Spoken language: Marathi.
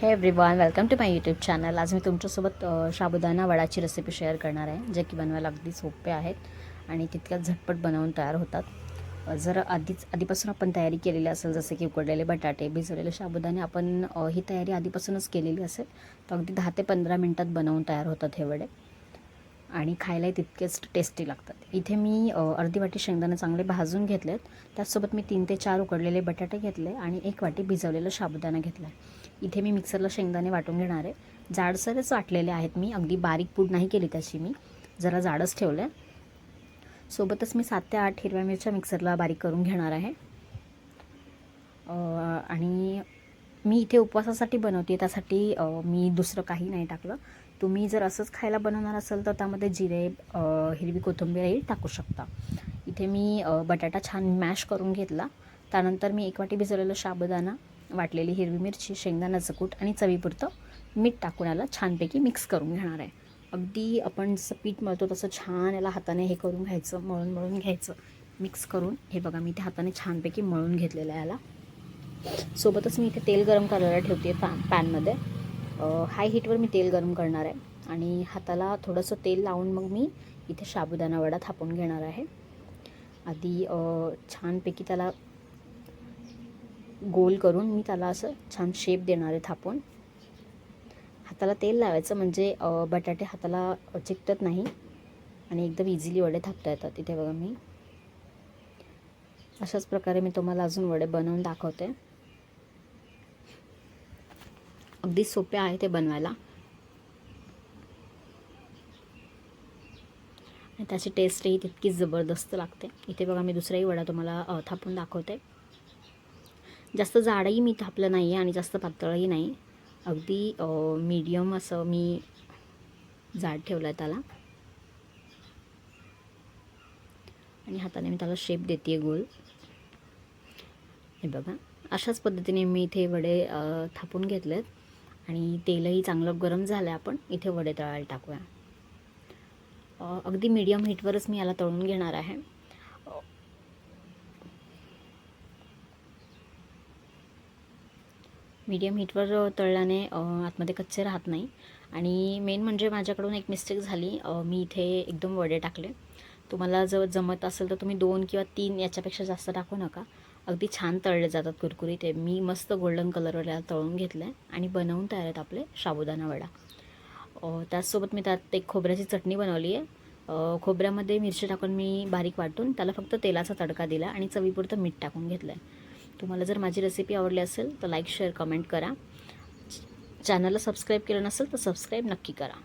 Hey everyone welcome to my YouTube channel आज मी तुमच्यासोबत शाबुदाना साबुदाणा वडाची रेसिपी शेअर करणार आहे जे की बनवायला अगदी सोपे आहेत आणि तितक्यात झटपट बनवून तयार होतात. जर आधीच आधीपासून आपण तयारी केलेली असेल जसे की उकडलेले बटाटे भिजवलेले साबुदाणे आपण ही तयारी आधीपासूनच केलेली असेल तर अगदी दहा ते पंधरा मिनटात बनवून तयार होतात हे वडे. आणि खायलाही तितकेच टेस्टी लागतात. इथे मी अर्धी वाटी शेंगदाणे चांगले भाजून घेतलेत. त्याचसोबत मी तीन ते चार उकडलेले बटाटे घेतले आणि एक वाटी भिजवलेलं साबुदाणा घेतला. आहे इथे मी मिक्सरला शेंगदाणे वाटून घेणार आहे. जाडसरच वाटलेले आहेत मी. अगदी बारीक पूड नाही केली त्याची मी. जरा जाडच ठेवलं. सोबतच मी सात ते आठ हिरव्या मिरच्या मिक्सरला बारीक करून घेणार आहे. आणि मी इथे उपवासासाठी बनवते त्यासाठी मी दुसरं काही नाही टाकलं. तुम्ही जर असंच खायला बनवणार असाल तर त्यामध्ये जिरे हिरवी कोथिंबीरही टाकू शकता. इथे मी बटाटा छान मॅश करून घेतला. त्यानंतर मी एक वाटी भिजवलेलं साबुदाणा वाटलेली हिरवी मिरची शेंगदाण्याचं कूट आणि चवीपुरतं मीठ टाकून याला छानपैकी मिक्स करून घेणार आहे. अगदी आपण जसं पीठ मळतो तसं छान याला हाताने हे करून घ्यायचं मळून मळून घ्यायचं. मिक्स करून हे बघा मी ते हाताने छानपैकी मळून घेतलेलं आहे याला. सोबतच मी इथे तेल गरम करायला ठेवते पॅन पॅनमध्ये. हाय हीटवर मी तेल गरम करणार आहे. आणि हाताला थोडंसं तेल लावून मग मी इथे साबुदाणा वडा थापून घेणार आहे. आधी छानपैकी त्याला गोल करून मी त्याला असं छान शेप देणार आहे थापून. हाताला तेल लावायचं म्हणजे बटाटे हाताला चिकटत नाही आणि एकदम इझिली वडे थापता येतात. इथे बघा मी. अशाच प्रकारे मी तुम्हाला अजून वडे बनवून दाखवते. अगदी सोपे आहे ते बनवायला. आणि त्याची टेस्टही तितकीच जबरदस्त लागते. इथे बघा मी दुसराही वडा तुम्हाला थापून दाखवते. जास्त जाडही मी थापलं नाही आहे आणि जास्त पातळही नाही. अगदी मीडियम असं मी जाड ठेवलं आहे त्याला. आणि हाताने मी त्याला शेप देते आहे गोल. हे बघा. अशाच पद्धतीने मी इथे वडे थापून घेतलेत. आणि तेलही चांगलं गरम झालं आपण. इथे वडे तळायला टाकूया. अगदी मीडियम हीटवरच मी याला तळून घेणार आहे. मीडियम हीटवर तळल्याने आतमध्ये कच्चे राहत नाही. आणि मेन म्हणजे माझ्याकडून एक मिस्टेक झाली. मी इथे एकदम वडे टाकले. तुम्हाला जर जमत असेल तर तुम्ही दोन किंवा तीन याच्यापेक्षा जास्त टाकू नका. अगदी छान तळले जातात कुरकुरी ते मी मस्त गोल्डन कलरवाल्या तळून घेतलं आहे आणि बनवून तयार आहेत आपले साबुदाणा वडा. त्याचसोबत मी त्यात एक खोबऱ्याची चटणी बनवली आहे. खोबऱ्यामध्ये मिरची टाकून मी बारीक वाटून त्याला फक्त तेलाचा तडका दिला आणि चवीपुरतं मीठ टाकून घेतलं आहे तुम्हाला जर माझी रेसिपी आवडली असेल तर लाईक शेअर कमेंट करा. चॅनलला सबस्क्राईब केलं नसेल तर सबस्क्राईब नक्की करा.